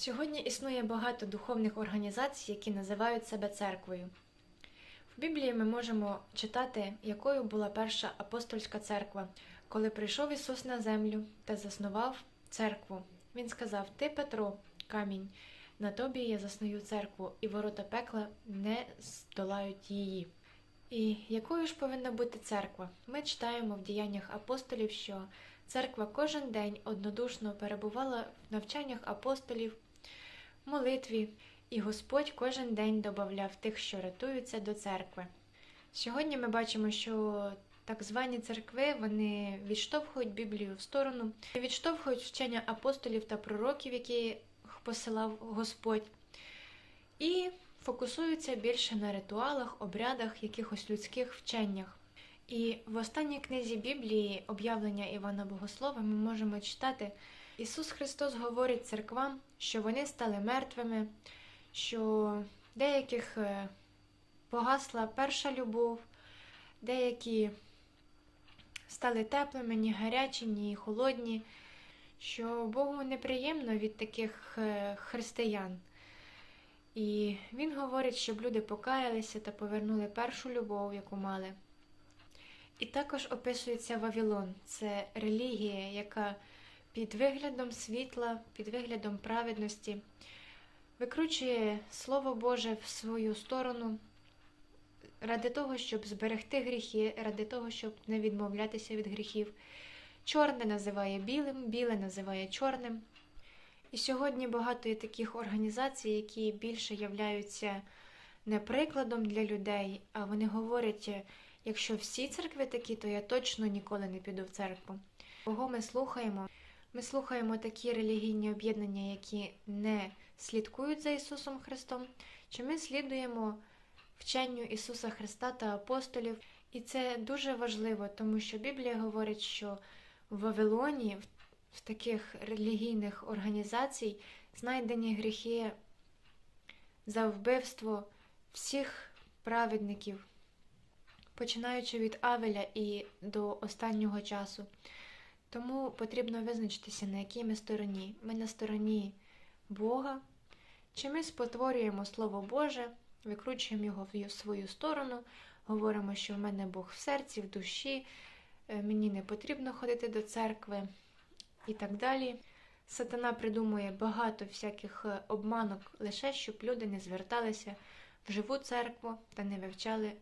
Сьогодні існує багато духовних організацій, які називають себе церквою. В Біблії ми можемо читати, якою була перша апостольська церква, коли прийшов Ісус на землю та заснував церкву. Він сказав: Ти, Петро, камінь, на тобі я засную церкву, і ворота пекла не здолають її. І якою ж повинна бути церква? Ми читаємо в діяннях апостолів, що церква кожен день однодушно перебувала в навчаннях апостолів, молитві, і Господь кожен день додавав тих, що рятуються до церкви. Сьогодні ми бачимо, що так звані церкви вони відштовхують Біблію в сторону, відштовхують вчення апостолів та пророків, які посилав Господь, і фокусуються більше на ритуалах, обрядах, якихось людських вченнях. І в останній книзі Біблії, об'явлення Івана Богослова, ми можемо читати, Ісус Христос говорить церквам, що вони стали мертвими, що деяких е, погасла перша любов, деякі стали теплими, ні гарячі, ні холодні, що Богу неприємно від таких е, християн. І Він говорить, щоб люди покаялися та повернули першу любов, яку мали. І також описується Вавилон. Це релігія, яка під виглядом світла, під виглядом праведності викручує Слово Боже в свою сторону ради того, щоб зберегти гріхи, ради того, щоб не відмовлятися від гріхів. Чорне називає білим, біле називає чорним. І сьогодні багато є таких організацій, які більше являються не прикладом для людей, а вони говорять, якщо всі церкви такі, то я точно ніколи не піду в церкву. Кого ми слухаємо? Ми слухаємо такі релігійні об'єднання, які не слідкують за Ісусом Христом, чи ми слідуємо вченню Ісуса Христа та апостолів. І це дуже важливо, тому що Біблія говорить, що в Вавилоні, в таких релігійних організацій, знайдені гріхи за вбивство всіх праведників, починаючи від Авеля і до останнього часу. Тому потрібно визначитися, на якій ми стороні. Ми на стороні Бога, чи ми спотворюємо Слово Боже, викручуємо його в свою сторону, говоримо, що в мене Бог в серці, в душі, е, мені не потрібно ходити до церкви і так далі. Сатана придумує багато всяких е, обманок лише щоб люди не зверталися в живу церкву та не вивчали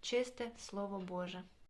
чисте Слово Боже.